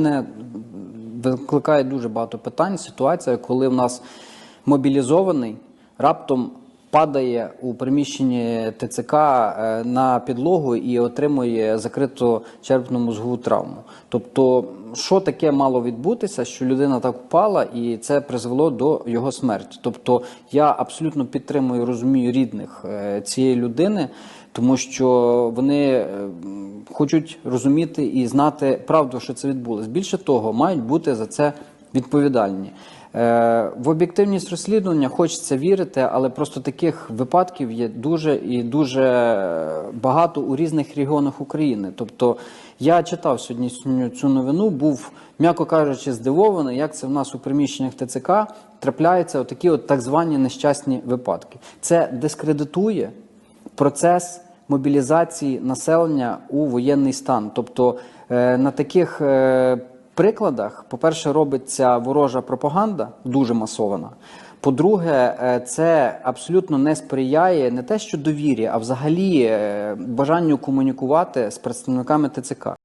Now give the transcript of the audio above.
Мене викликає дуже багато питань. Ситуація, коли в нас мобілізований раптом падає у приміщенні ТЦК е, на підлогу і отримує закриту черепно мозгову травму. Тобто, що таке мало відбутися, що людина так впала, і це призвело до його смерті. Тобто, я абсолютно підтримую, розумію рідних е, цієї людини. Тому що вони е, хочуть розуміти і знати правду, що це відбулось. Більше того, мають бути за це відповідальні. Е, В об'єктивність розслідування хочеться вірити, але просто таких випадків є дуже і дуже багато у різних регіонах України. Тобто я читав сьогодні цю- новину, був, м'яко кажучи, здивований, як це в нас у приміщеннях ТЦК трапляються отакі от так звані нещасні випадки. Це дискредитує процес мобілізації населення у воєнний стан. Тобто е, на таких е, прикладах, по-перше, робиться ворожа пропаганда, дуже масована. По-друге, е, це абсолютно не сприяє не те, що довірі, а взагалі е, бажанню комунікувати з представниками ТЦК.